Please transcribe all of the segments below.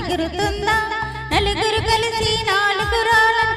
అది గురుతుందా నలుగురు కలిసి నాలుగు రోలను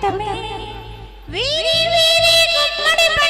તમે વીરી વીરી ગુમ્મડી